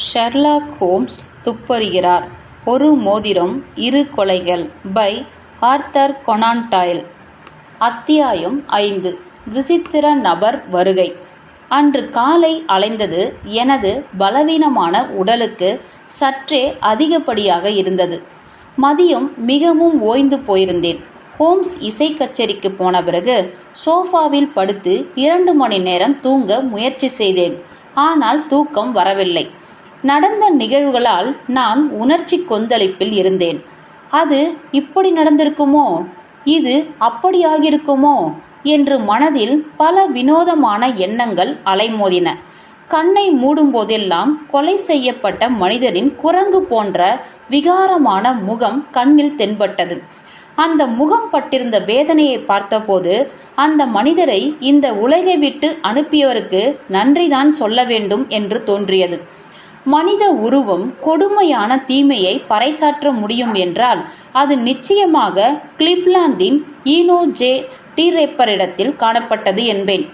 Sherlock Holmes துப்பறிகிறார். ஒரு மோதிரம் இரு கொலைகள் பை ஆர்தர் கொனான்டாயில் அத்தியாயம் ஐந்து. விசித்திர நபர் வருகை. அன்று காலை அலைந்தது எனது பலவீனமான உடலுக்கு சற்றே அதிகப்படியாக இருந்தது. மதியம் மிகவும் ஓய்ந்து போயிருந்தேன். ஹோம்ஸ் இசை கச்சேரிக்கு போன பிறகு சோஃபாவில் படுத்து இரண்டு மணி நேரம் தூங்க முயற்சி செய்தேன். ஆனால் தூக்கம் வரவில்லை. நடந்த நிகழ்வுகளால் நான் உணர்ச்சி கொந்தளிப்பில் இருந்தேன். அது இப்படி நடந்திருக்குமோ? இது அப்படியாகிருக்குமோ என்று மனதில் பல வினோதமான எண்ணங்கள் அலைமோதின. கண்ணை மூடும்போதெல்லாம் கொலை செய்யப்பட்ட மனிதனின் குரங்கு போன்ற விகாரமான முகம் கண்ணில் தென்பட்டது. அந்த முகம் பட்டிருந்த வேதனையை பார்த்தபோது அந்த மனிதரை இந்த உலகை விட்டு அனுப்பியவருக்கு நன்றிதான் சொல்ல வேண்டும் என்று தோன்றியது. மனித உருவம் கொடுமையான தீமையை பறைசாற்ற முடியும் என்றால் அது நிச்சயமாக கிளிப்லாந்தின் ஈனோ ஜே டீரெப்பரிடத்தில் காணப்பட்டது என்பேன்.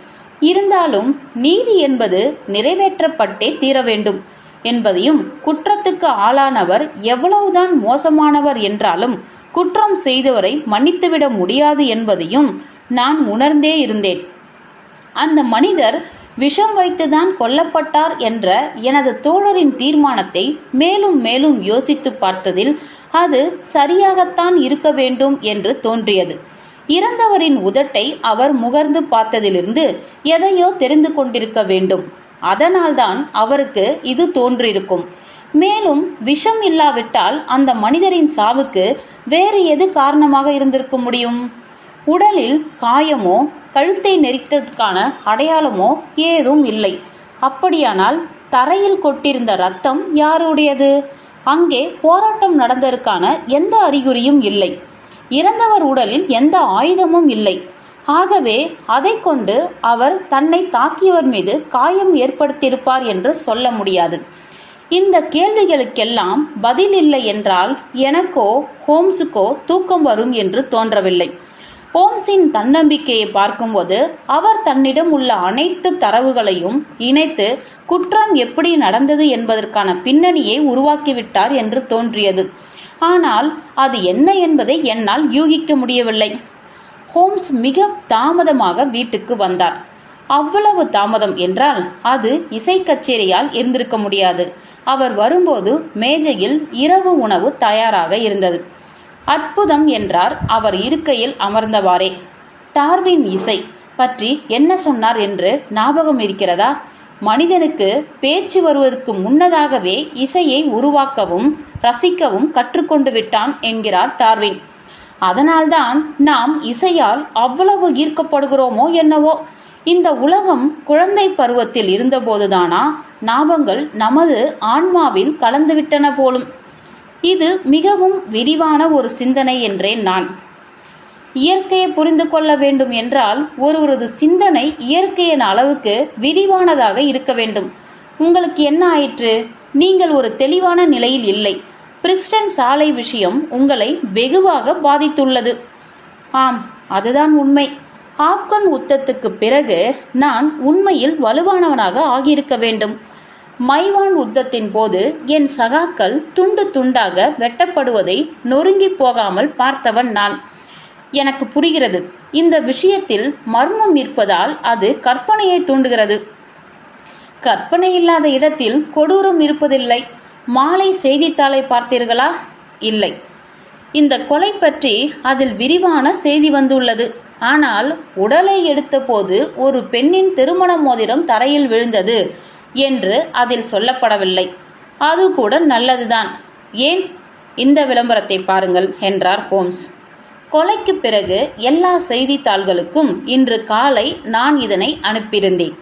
இருந்தாலும் நீதி என்பது நிறைவேற்றப்பட்டே தீர வேண்டும் என்பதையும் குற்றத்துக்கு ஆளானவர் எவ்வளவுதான் மோசமானவர் என்றாலும் குற்றம் செய்தவரை மன்னித்துவிட முடியாது என்பதையும் நான் உணர்ந்தே இருந்தேன். அந்த மனிதர் விஷம் வைத்துதான் கொல்லப்பட்டார் என்ற எனது தோழரின் தீர்மானத்தை மேலும் மேலும் யோசித்து பார்த்ததில் அது சரியாகத்தான் இருக்க வேண்டும் என்று தோன்றியது. இறந்தவரின் உதட்டை அவர் முகர்ந்து பார்த்ததிலிருந்து எதையோ தெரிந்து கொண்டிருக்க வேண்டும். அதனால்தான் அவருக்கு இது தோன்றியிருக்கும் மேலும் விஷம் இல்லாவிட்டால் அந்த மனிதரின் சாவுக்கு வேறு எது காரணமாக இருந்திருக்க முடியும்? உடலில் காயமோ கழுத்தை நெரித்ததற்கான அடையாளமோ ஏதும் இல்லை. அப்படியானால் தரையில் கொட்டிருந்த ரத்தம் யாருடையது? அங்கே போராட்டம் நடந்ததற்கான எந்த அறிகுறியும் இல்லை. இறந்தவர் உடலில் எந்த ஆயுதமும் இல்லை. ஆகவே அதை கொண்டு அவர் தன்னை தாக்கியவர் மீது காயம் ஏற்படுத்தியிருப்பார் என்று சொல்ல முடியாது. இந்த கேள்விகளுக்கெல்லாம் பதில் இல்லை என்றால் எனக்கோ ஹோம்ஸுக்கோ தூக்கம் வரும் என்று தோன்றவில்லை. ஹோம்ஸின் தன்னம்பிக்கையை பார்க்கும்போது அவர் தன்னிடம் உள்ள அனைத்து தரவுகளையும் இணைத்து குற்றம் எப்படி நடந்தது என்பதற்கான பின்னணியை உருவாக்கிவிட்டார் என்று தோன்றியது. ஆனால் அது என்ன என்பதை என்னால் யூகிக்க முடியவில்லை. ஹோம்ஸ் மிக தாமதமாக வீட்டுக்கு வந்தார். அவ்வளவு தாமதம் என்றால் அது இசை கச்சேரியால் இருந்திருக்க முடியாது. அவர் வரும்போது மேஜையில் இரவு உணவு தயாராக இருந்தது. அற்புதம் என்றார் அவர் இருக்கையில் அமர்ந்தவாறே. டார்வின் இசை பற்றி என்ன சொன்னார் என்று ஞாபகம் இருக்கிறதா? மனிதனுக்கு பேச்சு வருவதற்கு முன்னதாகவே இசையை உருவாக்கவும் ரசிக்கவும் கற்றுக்கொண்டு விட்டான் என்கிறார் டார்வின். அதனால்தான் நாம் இசையால் அவ்வளவு ஈர்க்கப்படுகிறோமோ என்னவோ? இந்த உலகம் குழந்தை பருவத்தில் இருந்தபோதுதானா? ஞாபங்கள் நமது ஆன்மாவில் கலந்துவிட்டன போலும். இது மிகவும் விரிவான ஒரு சிந்தனை என்றேன் நான். இயற்கையை புரிந்து கொள்ள வேண்டும் என்றால் ஒருவரது சிந்தனை இயற்கையின் அளவுக்கு விரிவானதாக இருக்க வேண்டும். உங்களுக்கு என்ன ஆயிற்று? நீங்கள் ஒரு தெளிவான நிலையில் இல்லை. பிரிக்ஸ்டன் சாலை விஷயம் உங்களை வெகுவாக பாதித்துள்ளது. ஆம் அதுதான் உண்மை. ஆப்கன் உத்தத்துக்கு பிறகு நான் உண்மையில் வலுவானவனாக ஆகியிருக்க வேண்டும். மைவான் உத்தத்தின் போது என் சகாக்கள் துண்டு துண்டாக வெட்டப்படுவதை நொறுங்கி போகாமல் பார்த்தவன் நான். எனக்கு புரிகிறது. இந்த விஷயத்தில் மர்மம் இருப்பதால் அது கற்பனையை தூண்டுகிறது. கற்பனை இல்லாத இடத்தில் கொடூரம் இருப்பதில்லை. மாலை செய்தித்தாளை பார்த்தீர்களா? இல்லை. இந்த கொலை பற்றி அதில் விரிவான செய்தி வந்துள்ளது. ஆனால் உடலை எடுத்தபோது ஒரு பெண்ணின் திருமண மோதிரம் தரையில் விழுந்தது. என்று அதில் சொல்லப்படவில்லை. அது கூட நல்லதுதான். ஏன்? இந்த விளம்பரத்தை பாருங்கள் என்றார் ஹோம்ஸ். கொலைக்கு பிறகு எல்லா செய்தித்தாள்களுக்கும் இன்று காலை நான் இதனை அனுப்பியிருந்தேன்.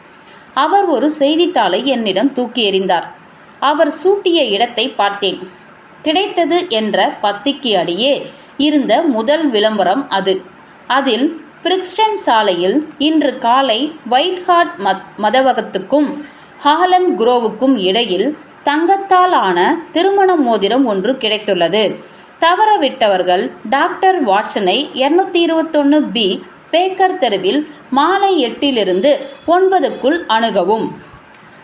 அவர் ஒரு செய்தித்தாளை என்னிடம் தூக்கி எறிந்தார். அவர் சூட்டிய இடத்தை பார்த்தேன். கிடைத்தது என்ற பத்திக்கு அடியே இருந்த முதல் விளம்பரம் அது. அதில் பிரிக்ஸ்டன் சாலையில் இன்று காலை ஒயிட் ஹார்ட் மத் மதவகத்துக்கும் ஹாலந்த் குரோவுக்கும் இடையில் தங்கத்தால் ஆன திருமண மோதிரம் ஒன்று கிடைத்துள்ளது. தவறவிட்டவர்கள் டாக்டர் வாட்சனை இருநூத்தி இருபத்தொன்னு பி பேக்கர் தெருவில் மாலை எட்டிலிருந்து ஒன்பதுக்குள் அணுகவும்.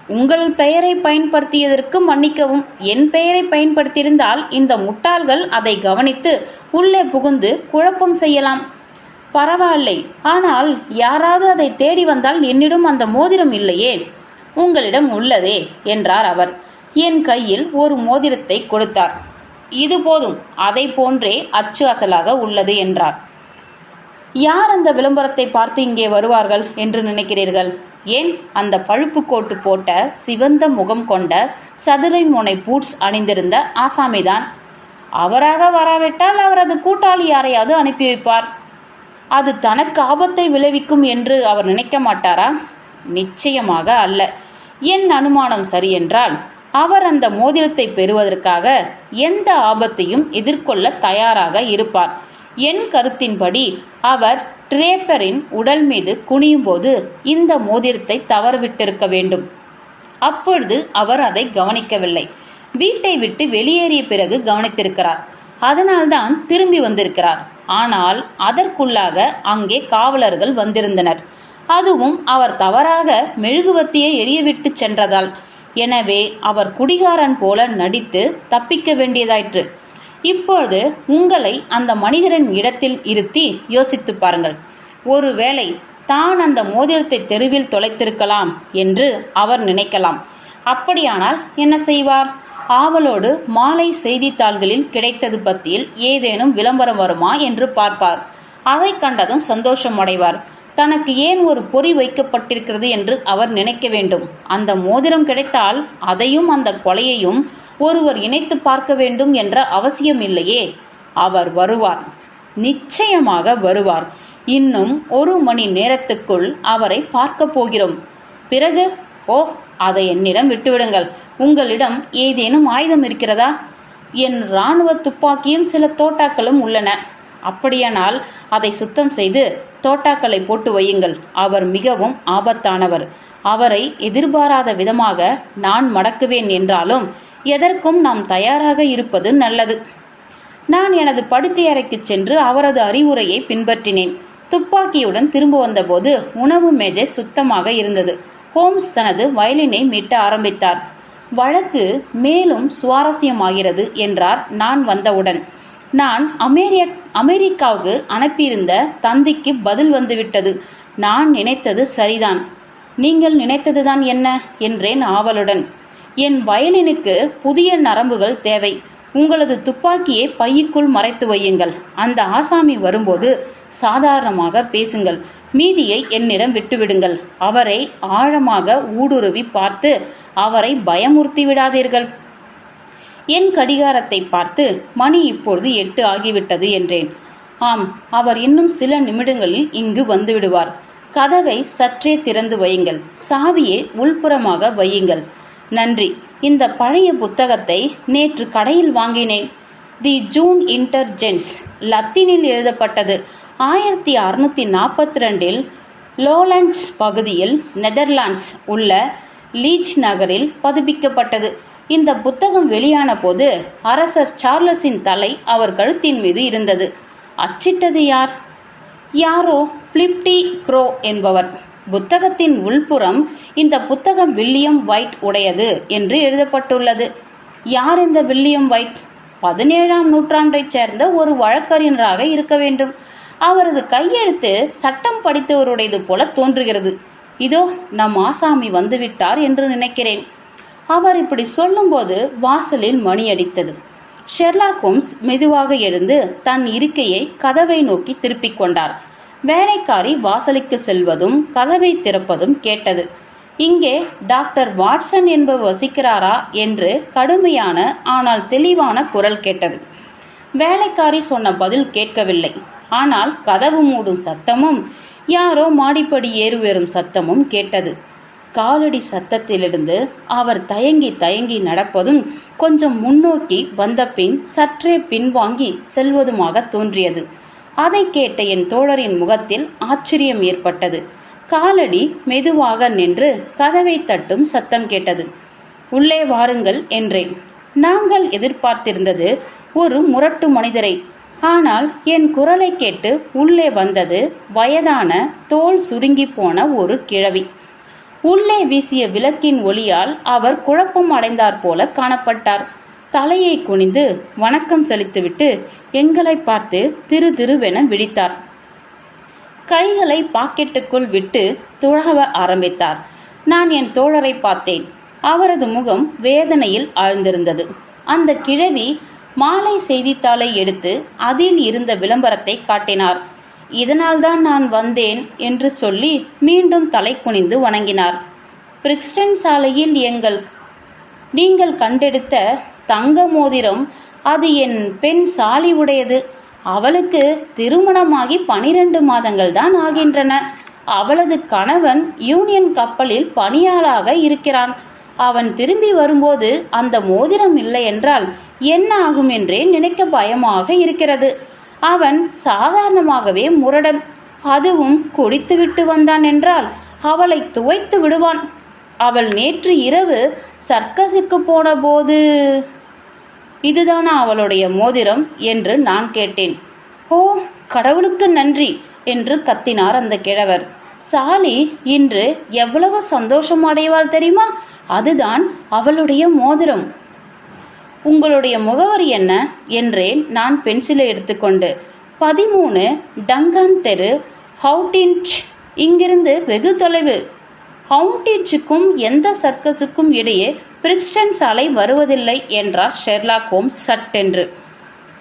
உங்கள் பெயரை பயன்படுத்தியதற்கு மன்னிக்கவும். என் பெயரை பயன்படுத்தியிருந்தால் இந்த முட்டாள்கள் அதை கவனித்து உள்ளே புகுந்து குழப்பம் செய்யலாம். பரவாயில்லை. ஆனால் யாராவது அதை தேடி வந்தால் என்னிடம் அந்த மோதிரம் இல்லையே. உங்களிடம் உள்ளதே என்றார் அவர். என் கையில் ஒரு மோதிரத்தை கொடுத்தார். இது போதும் அதை போன்றே அச்சு அசலாக உள்ளது என்றார். யார் அந்த விளம்பரத்தை பார்த்து இங்கே வருவார்கள் என்று நினைக்கிறீர்கள்? ஏன்? அந்த பழுப்பு கோட்டு போட்ட சிவந்த முகம் கொண்ட சதுரை முனை பூட்ஸ் அணிந்திருந்த ஆசாமிதான். அவராக வராவிட்டால் அவரது கூட்டாளி யாரையாவது அனுப்பி வைப்பார். அது தனக்கு ஆபத்தை விளைவிக்கும் என்று அவர் நினைக்க மாட்டாரா? நிச்சயமாக அல்ல. என் அனுமானம் சரியென்றால் அவர் அந்த மோதிரத்தை பெறுவதற்காக எந்த ஆபத்தையும் எதிர்கொள்ள தயாராக இருப்பார். என் கருத்தின்படி அவர் ட்ரேப்பரின் உடல் மீது குனியும் போது இந்த மோதிரத்தை தவறவிட்டிருக்க வேண்டும். அப்பொழுது அவர் அதை கவனிக்கவில்லை. வீட்டை விட்டு வெளியேறிய பிறகு கவனித்திருக்கிறார். அதனால்தான் திரும்பி வந்திருக்கிறார். ஆனால் அதற்குள்ளாக அங்கே காவலர்கள் வந்திருந்தனர். அதுவும் அவர் தவறாக மெழுகுவத்தியை எரியவிட்டு சென்றதால். எனவே அவர் குடிகாரன் போல நடித்து தப்பிக்க வேண்டியதாயிற்று. இப்பொழுது உங்களை அந்த மனிதரின் இடத்தில் இருத்தி யோசித்து பாருங்கள். ஒருவேளை தான் அந்த மோதிரத்தை தெருவில் தொலைத்திருக்கலாம் என்று அவர் நினைக்கலாம். அப்படியானால் என்ன செய்வார்? ஆவலோடு மாலை செய்தித்தாள்களில் கிடைத்தது பற்றியில் ஏதேனும் விளம்பரம் வருமா என்று பார்ப்பார். அதை கண்டதும் சந்தோஷம் அடைவார். தனக்கு ஏன் ஒரு பொறி வைக்கப்பட்டிருக்கிறது என்று அவர் நினைக்க வேண்டும். அந்த மோதிரம் கிடைத்தால் அதையும் அந்த கொலையையும் ஒருவர் இணைத்து பார்க்க வேண்டும் என்ற அவசியம் இல்லையே அவர் வருவார். நிச்சயமாக வருவார். இன்னும் ஒரு மணி நேரத்துக்குள் அவரை பார்க்க போகிறோம். பிறகு ஓ அதை என்னிடம் விட்டுவிடுங்கள். உங்களிடம் ஏதேனும் ஆயுதம் இருக்கிறதா? என் இராணுவ துப்பாக்கியும் சில தோட்டாக்களும் உள்ளன. அப்படியானால் அதை சுத்தம் செய்து தோட்டாக்களை போட்டு வையுங்கள். அவர் மிகவும் ஆபத்தானவர். அவரை எதிர்பாராத விதமாக நான் மடக்குவேன் என்றாலும் எதற்கும் நாம் தயாராக இருப்பது நல்லது. நான் எனது படுக்கை அறைக்கு சென்று அவரது அறிவுரையை பின்பற்றினேன். துப்பாக்கியுடன் திரும்ப வந்தபோது உணவு மேஜை சுத்தமாக இருந்தது. ஹோம்ஸ் தனது வயலினை மீட்ட ஆரம்பித்தார். வழக்கு மேலும் சுவாரஸ்யமாகிறது என்றார் நான் வந்தவுடன். நான் அமெரிக்க அமெரிக்காவுக்கு அனுப்பியிருந்த தந்திக்கு பதில் வந்துவிட்டது. நான் நினைத்தது சரிதான். நீங்கள் நினைத்ததுதான் என்ன? என்றேன் ஆவலுடன். என் வயலினுக்கு புதிய நரம்புகள் தேவை. உங்களது துப்பாக்கியை பையுக்குள் மறைத்து வையுங்கள். அந்த ஆசாமி வரும்போது சாதாரணமாக பேசுங்கள். மீதியை என்னிடம் விட்டுவிடுங்கள். அவரை ஆழமாக ஊடுருவி பார்த்து அவரை பயமுறுத்தி விடாதீர்கள். என் கடிகாரத்தை பார்த்து மணி இப்பொழுது எட்டு ஆகிவிட்டது என்றேன். ஆம் அவர் இன்னும் சில நிமிடங்களில் இங்கு வந்துவிடுவார். கதவை சற்றே திறந்து வையுங்கள். சாவியை உள்புறமாக வையுங்கள். நன்றி. இந்த பழைய புத்தகத்தை நேற்று கடையில் வாங்கினேன். தி ஜூன் இன்டர்ஜென்ஸ். லத்தீனில் எழுதப்பட்டது. ஆயிரத்தி அறுநூத்தி நாற்பத்தி ரெண்டில் லோலண்ட்ஸ் பகுதியில் நெதர்லாண்ட்ஸ் உள்ள லீச் நகரில் பதிப்பிக்கப்பட்டது இந்த புத்தகம் வெளியான போது அரசர் சார்லஸின் தலை அவர் கழுத்தின் மீது இருந்தது. அச்சிட்டது யார்? யாரோ பிளிப்டி க்ரோ என்பவர். புத்தகத்தின் உள்புறம் இந்த புத்தகம் வில்லியம் வைட் உடையது என்று எழுதப்பட்டுள்ளது. யார் இந்த வில்லியம் வைட்? பதினேழாம் நூற்றாண்டைச் சேர்ந்த ஒரு வழக்கறிஞராக இருக்க வேண்டும். அவரது கையெழுத்து சட்டம் படித்தவருடையது போல தோன்றுகிறது. இதோ நம் ஆசாமி வந்துவிட்டார் என்று நினைக்கிறேன். அவர் இப்படி சொல்லும்போது வாசலில் மணி அடித்தது. ஷெர்லாக் ஹோம்ஸ் மெதுவாக எழுந்து தன் இருக்கையை கதவை நோக்கி திருப்பிக் கொண்டார். வேலைக்காரி வாசலுக்கு செல்வதும் கதவை திறப்பதும் கேட்டது. இங்கே டாக்டர் வாட்சன் என்பவர் வசிக்கிறாரா என்று கடுமையான ஆனால் தெளிவான குரல் கேட்டது. வேலைக்காரி சொன்ன பதில் கேட்கவில்லை. ஆனால் கதவு மூடும் சத்தமும் யாரோ மாடிப்படி ஏறுவேறும் சத்தமும் கேட்டது. காலடி சத்தத்திலிருந்து அவர் தயங்கி தயங்கி நடப்பதும் கொஞ்சம் முன்னோக்கி வந்தபின் சற்றே பின்வாங்கி செல்வதுமாக தோன்றியது. அதை கேட்ட என் தோழரின் முகத்தில் ஆச்சரியம் ஏற்பட்டது. காலடி மெதுவாக நின்று கதவை தட்டும் சத்தம் கேட்டது. உள்ளே வாருங்கள் என்றேன். நாங்கள் எதிர்பார்த்திருந்தது ஒரு முரட்டு மனிதரை. ஆனால் என் குரலை கேட்டு உள்ளே வந்தது வயதான தோல் சுருங்கி போன ஒரு கிழவி. உள்ளே வீசிய விளக்கின் ஒளியால் அவர் குழப்பம் அடைந்தார் போல காணப்பட்டார். தலையை குனிந்து வணக்கம் செலுத்திவிட்டு எங்களை பார்த்து திரு திருவென விழித்தார். கைகளை பாக்கெட்டுக்குள் விட்டு துழவ ஆரம்பித்தார். நான் என் தோழரை பார்த்தேன். அவரது முகம் வேதனையில் ஆழ்ந்திருந்தது. அந்த கிழவி மாலை செய்தித்தாளை எடுத்து அதில் இருந்த விளம்பரத்தை காட்டினார். இதனால்தான் நான் வந்தேன் என்று சொல்லி மீண்டும் தலை குனிந்து வணங்கினார். பிரிக்ஸ்டன் சாலையில் எங்கள் நீங்கள் கண்டெடுத்த தங்க மோதிரம் அது என் பெண் சாலி உடையது அவளுக்கு திருமணமாகி பனிரெண்டு மாதங்கள் தான் ஆகின்றன. அவளது கணவன் யூனியன் கப்பலில் பணியாளாக இருக்கிறான். அவன் திரும்பி வரும்போது அந்த மோதிரம் இல்லை என்றால் என்ன ஆகும் என்றே நினைக்க பயமாக இருக்கிறது. அவன் சாதாரணமாகவே முரடன். அதுவும் குடித்துவிட்டு வந்தான் என்றால் அவளை துவைத்து விடுவான். அவள் நேற்று இரவு சர்க்கஸுக்கு போன போது இதுதானா அவளுடைய மோதிரம்? என்று நான் கேட்டேன். ஓ கடவுளுக்கு நன்றி என்று கத்தினார் அந்த கிழவர். சாலி இன்று எவ்வளவு சந்தோஷம் அடைவாள் தெரியுமா? அதுதான் அவளுடைய மோதிரம். உங்களுடைய முகவரி என்ன என்றேன் நான் பென்சிலை எடுத்துக்கொண்டு பதிமூணு டங்கன் தெரு ஹவுட்டின்ச் இங்கிருந்து வெகு தொலைவு. ஹவுண்டின்ச்சுக்கும் எந்த சர்க்கஸுக்கும் இடையே பிரிக்ஸ்டன் சாலை வருவதில்லை என்றார் ஷெர்லாக் ஹோம்ஸ் சட்டென்று.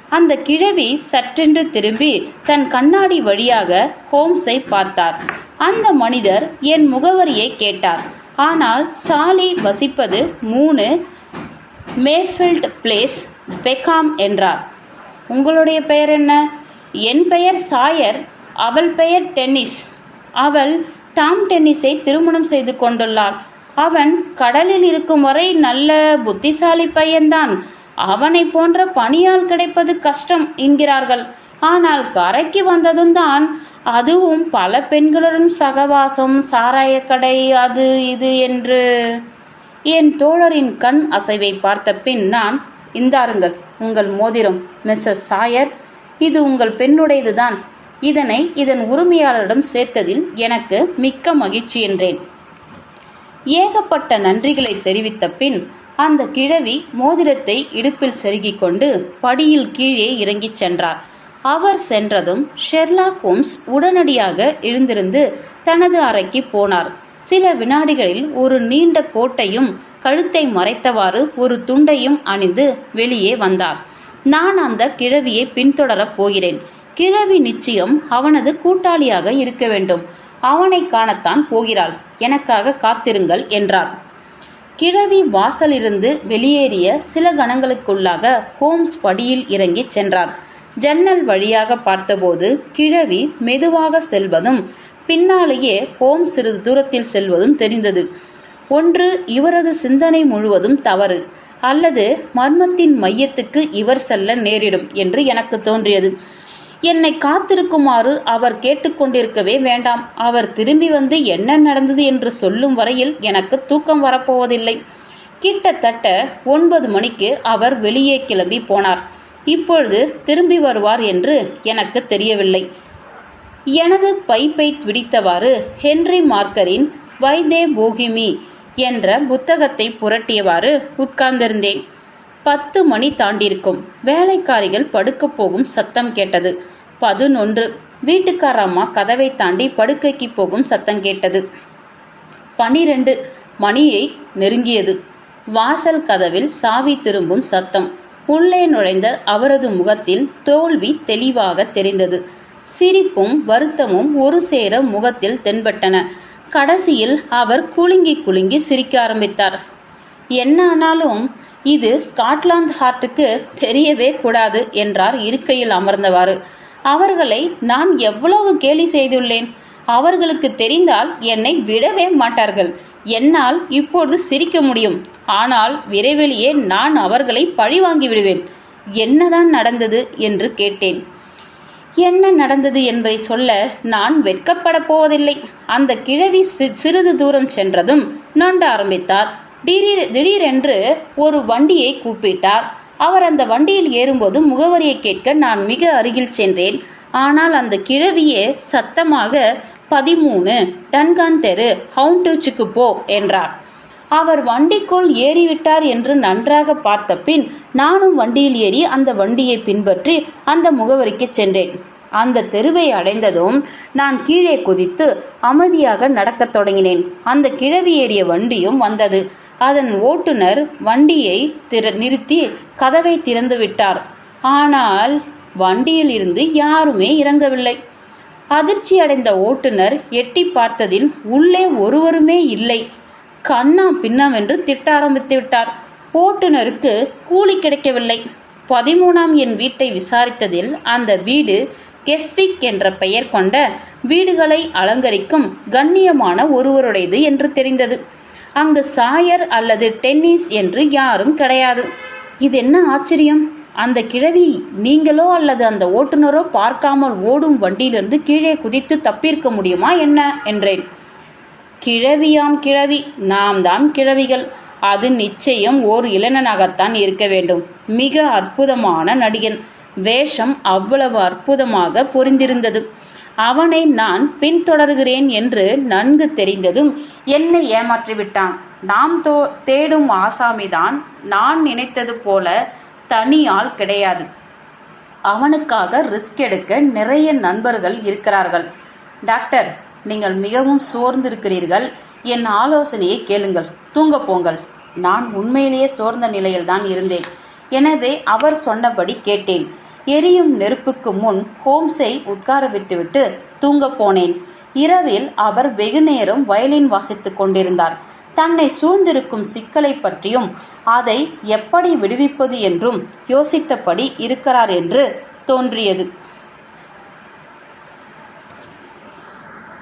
அந்த கிழவி சட்டென்று திரும்பி தன் கண்ணாடி வழியாக ஹோம்ஸை பார்த்தார். அந்த மனிதர் என் முகவரியை கேட்டார். ஆனால் சாலை வசிப்பது மூணு மேஃபில்ட் பிளேஸ் பெக்காம் என்றார். உங்களுடைய பெயர் என்ன? என் பெயர் சாயர் அவள் பெயர் டென்னிஸ். அவள் டாம் டென்னிஸை திருமணம் செய்து கொண்டுள்ளாள். அவன் கடலில் இருக்கும் வரை நல்ல புத்திசாலி பையன்தான். அவனை போன்ற பணியால் கிடைப்பது கஷ்டம் என்கிறார்கள். ஆனால் கரைக்கு வந்ததும் தான் அதுவும் பல பெண்களுடன் சகவாசம் சாராயக்கடை அது இது என்று என் தோழரின் கண் அசைவை பார்த்த பின் நான் இந்தாருங்கள் உங்கள் மோதிரம் மிஸ்ஸஸ் சாயர் இது உங்கள் பெண்ணுடையதுதான். இதனை இதன் உரிமையாளரிடம் சேர்த்ததில் எனக்கு மிக்க மகிழ்ச்சி என்றேன். ஏகப்பட்ட நன்றிகளை தெரிவித்த பின் அந்த கிழவி மோதிரத்தை இடுப்பில் செருகிக் கொண்டு படியில் கீழே இறங்கிச் சென்றார். அவர் சென்றதும் ஷெர்லாக் ஹோம்ஸ் உடனடியாக எழுந்திருந்து தனது அறைக்கு போனார். சில வினாடிகளில் ஒரு நீண்ட கோட்டையும் கழுத்தை மறைத்தவாறு ஒரு துண்டையும் அணிந்து வெளியே வந்தார். நான் அந்த கிழவியை பின்தொடரப் போகிறேன். கிழவி நிச்சயம் அவனது கூட்டாளியாக இருக்க வேண்டும். அவனை காணத்தான் போகிறாள். எனக்காக காத்திருங்கள் என்றார். கிழவி வாசலிருந்து வெளியேறிய சில கணங்களுக்குள்ளாக ஹோம்ஸ் படியில் இறங்கிச் சென்றார். ஜன்னல் வழியாக பார்த்தபோது கிழவி மெதுவாக செல்வதும் பின்னாலேயே ஹோம் சிறிது தூரத்தில் செல்வதும் தெரிந்தது. ஒன்று இவரது சிந்தனை முழுவதும் தவறு. அல்லது மர்மத்தின் மையத்துக்கு இவர் செல்ல நேரிடும் என்று எனக்கு தோன்றியது. என்னை காத்திருக்குமாறு அவர் கேட்டுக்கொண்டிருக்கவே வேண்டாம். அவர் திரும்பி வந்து என்ன நடந்தது என்று சொல்லும் வரையில் எனக்கு தூக்கம் வரப்போவதில்லை. கிட்டத்தட்ட ஒன்பது மணிக்கு அவர் வெளியே கிளம்பி போனார். இப்பொழுது திரும்பி வருவார் என்று எனக்கு தெரியவில்லை. எனது பைப்பை துடித்தவாறு ஹென்றி மார்க்கரின் வைதே போகிமி என்ற புத்தகத்தை புரட்டியவாறு உட்கார்ந்திருந்தேன். பத்து மணி தாண்டிருக்கும் வேலைக்காரிகள் படுக்கப் போகும் சத்தம் கேட்டது. பதினொன்று. வீட்டுக்கார அம்மா கதவை தாண்டி படுக்கைக்கு போகும் சத்தம் கேட்டது. பனிரெண்டு. மணியை நெருங்கியது. வாசல் கதவில் சாவி திரும்பும் சத்தம். உள்ளே நுழைந்த அவரது முகத்தில் தோல்வி தெளிவாக தெரிந்தது. சிரிப்பும் வருத்தமும் ஒரு சேர முகத்தில் தென்பட்டன. கடைசியில் அவர் குலுங்கி குலுங்கி சிரிக்க ஆரம்பித்தார். என்ன ஆனாலும் இது ஸ்காட்லாந்து ஹார்ட்டுக்கு தெரியவே கூடாது என்றார் இருக்கையில் அமர்ந்தவாறு. அவர்களை நான் எவ்வளவு கேலி செய்துள்ளேன். அவர்களுக்கு தெரிந்தால் என்னை விடவே மாட்டார்கள். என்னால் இப்பொழுது சிரிக்க முடியும். ஆனால் விரைவிலேயே நான் அவர்களை பழிவாங்கி விடுவேன். என்னதான் நடந்தது என்று கேட்டேன். என்ன நடந்தது என்பதை சொல்ல நான் வெட்கப்பட போவதில்லை. அந்த கிழவி சிறிது தூரம் சென்றதும் நோண்ட ஆரம்பித்தார். திடீர் திடீரென்று ஒரு வண்டியை கூப்பிட்டார். அவர் அந்த வண்டியில் ஏறும்போது முகவரியை கேட்க நான் மிக அருகில் சென்றேன். ஆனால் அந்த கிழவியே சத்தமாக பதிமூணு டன்கான் தெரு ஹவுண்டூச்சுக்கு போ என்றார். அவர் வண்டிக்குள் ஏறிவிட்டார் என்று நன்றாக பார்த்த பின் நானும் வண்டியில் ஏறி அந்த வண்டியை பின்பற்றி அந்த முகவரிக்கு சென்றேன். அந்த தெருவை அடைந்ததும் நான் கீழே குதித்து அமைதியாக நடக்கத் தொடங்கினேன். அந்த கிழவி ஏறிய வண்டியும் வந்தது. அதன் ஓட்டுநர் வண்டியை திற நிறுத்தி கதவை திறந்து விட்டார். ஆனால் வண்டியில் இருந்து யாருமே இறங்கவில்லை. அதிர்ச்சி அடைந்த ஓட்டுநர் எட்டி பார்த்ததில் உள்ளே ஒருவருமே இல்லை. கண்ணா பின்னாம் திட்ட ஆரம்பித்து விட்டார். ஓட்டுநருக்கு கூலி கிடைக்கவில்லை. பதிமூணாம் என் வீட்டை விசாரித்ததில் அந்த வீடு கெஸ்விக் என்ற பெயர் கொண்ட வீடுகளை அலங்கரிக்கும் கண்ணியமான ஒருவருடையது என்று தெரிந்தது. அங்கு சாயர் அல்லது டென்னிஸ் என்று யாரும் கிடையாது. இது என்ன ஆச்சரியம்? அந்த கிழவி நீங்களோ அல்லது அந்த ஓட்டுநரோ பார்க்காமல் ஓடும் வண்டியிலிருந்து கீழே குதித்து தப்பியிருக்க முடியுமா என்ன? என்றேன். கிழவியாம் கிழவி நாம் தான் கிழவிகள். அது நிச்சயம் ஓர் இளைஞனாகத்தான் இருக்க வேண்டும். மிக அற்புதமான நடிகன். வேஷம் அவ்வளவு அற்புதமாக பொரிந்திருந்தது. அவனை நான் பின்தொடர்கிறேன் என்று நன்கு தெரிந்ததும் என்னை ஏமாற்றிவிட்டான். நாம் தோ தேடும் ஆசாமிதான் நான் நினைத்தது போல தனி ஆள் கிடையாது. அவனுக்காக ரிஸ்க் எடுக்க நிறைய நண்பர்கள் இருக்கிறார்கள். டாக்டர் நீங்கள் மிகவும் சோர்ந்திருக்கிறீர்கள். என் ஆலோசனையை கேளுங்கள். தூங்க போங்கள். நான் உண்மையிலேயே சோர்ந்த நிலையில்தான் இருந்தேன். எனவே அவர் சொன்னபடி கேட்டேன். எரியும் நெருப்புக்கு முன் ஹோம்ஸை உட்கார விட்டுவிட்டு தூங்க போனேன். இரவில் அவர் வெகுநேரம் வயலின் வாசித்துக் கொண்டிருந்தார். தன்னை சூழ்ந்திருக்கும் சிக்கலை பற்றியும் அதை எப்படி விடுவிப்பது என்றும் யோசித்தபடி இருக்கிறார் என்று தோன்றியது.